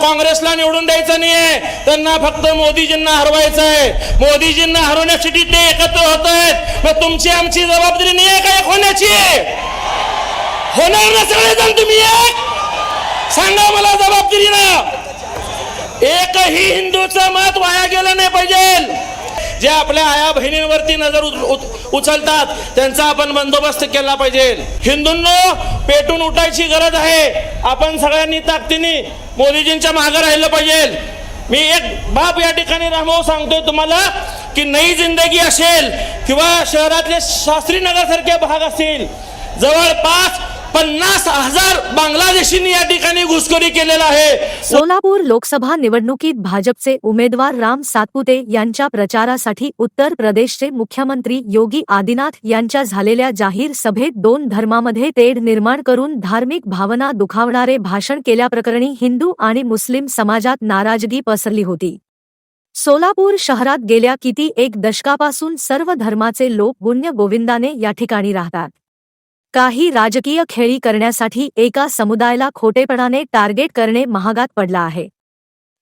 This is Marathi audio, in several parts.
काँग्रेसला निवडून द्यायचं नाहीये. त्यांना फक्त मोदीजींना हरवायचं आहे मोदीजींना हरवण्यासाठी ते एकत्र होत आहेत मग तुमची आमची जबाबदारी नाही आहे का एक होण्याची? होणार ना सगळेजण तुम्ही एक? सांगा मला जबाबदारी ना एकही हिंदूचं मत वाया गेलं नाही पाहिजे. जे आपल्या आया बहिणींवरती नजर उच- उचलतात त्यांचा आपण बंदोबस्त केला पाहिजे. हिंदूंनो पेटून उठायची गरज आहे. आपण सगळ्यांनी ताकदीने मोदीजींच्या मागे राहिलं पाहिजे. मी एक बाप या ठिकाणी रामभाऊ सांगतोय तुम्हाला की नई जिंदगी असेल किंवा शहरातले शास्त्री नगर सारखे भाग असतील जवळपास पन्नास हजार बांगलादेशींनी या ठिकाणी घुसखोरी केलेला आहे. सोलापूर लोकसभा निवडणुकीत भाजपचे उमेदवार राम सातपुते यांच्या प्रचारासाठी उत्तर प्रदेशचे मुख्यमंत्री योगी आदिनाथ यांच्या झालेल्या जाहीर सभेत दोन धर्मामध्ये तेढ निर्माण करून धार्मिक भावना दुखावणारे भाषण केल्याप्रकरणी हिंदू आणि मुस्लिम समाजात नाराजगी पसरली होती. सोलापूर शहरात गेल्या किती एक दशकापासून सर्व धर्माचे लोक गुण्य गोविंदाने या ठिकाणी राहतात. काही राजकीय खेळी करण्यासाठी एका समुदायाला खोटेपणाने टार्गेट करणे महागात पडला आहे.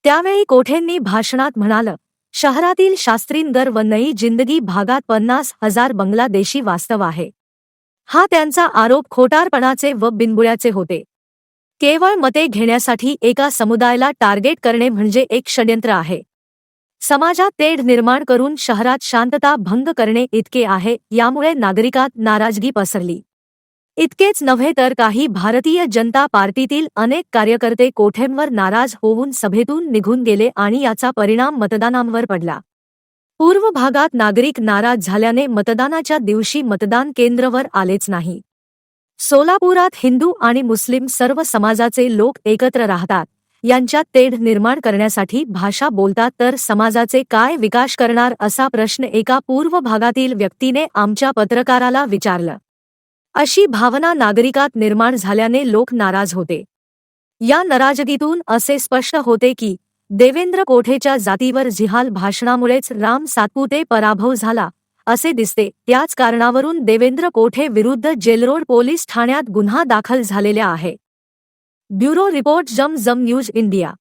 त्यावेळी कोठेंनी भाषणात म्हणालं शहरातील शास्त्रींगर व नई जिंदगी भागात पन्नास हजार बांगलादेशी वास्तव आहे. हा त्यांचा आरोप खोटारपणाचे व बिनबुळ्याचे होते. केवळ मते घेण्यासाठी एका समुदायाला टार्गेट करणे म्हणजे एक षड्यंत्र आहे. समाजात तेढ निर्माण करून शहरात शांतता भंग करणे इतके आहे यामुळे नागरिकात नाराजगी पसरली. इतकेच नव्हे तर काही भारतीय जनता पार्टीतील अनेक कार्यकर्ते कोठेंवर नाराज होऊन सभेतून निघून गेले आणि याचा परिणाम मतदानांवर पडला. पूर्व भागात नागरिक नाराज झाल्याने मतदानाच्या दिवशी मतदान केंद्रवर आलेच नाही. सोलापुरात हिंदू आणि मुस्लिम सर्व समाजाचे लोक एकत्र राहतात. यांच्यात तेढ निर्माण करण्यासाठी भाषा बोलतात तर समाजाचे काय विकास करणार असा प्रश्न एका पूर्व भागातील व्यक्तीने आमच्या पत्रकाराला विचारलं. अशी भावना नागरिकात निर्माण झाल्याने लोक नाराज होते. या नाराजगीतून असे स्पष्ट होते की देवेंद्र कोठेच्या जातीवर जिहाल भाषणामुळेच राम सातपुते पराभव झाला असे दिसते. त्याच कारणावरून देवेंद्र कोठे विरुद्ध जेलरोड पोलीस ठाण्यात गुन्हा दाखल झालेला आहे. ब्युरो रिपोर्ट जम जम न्यूज इंडिया.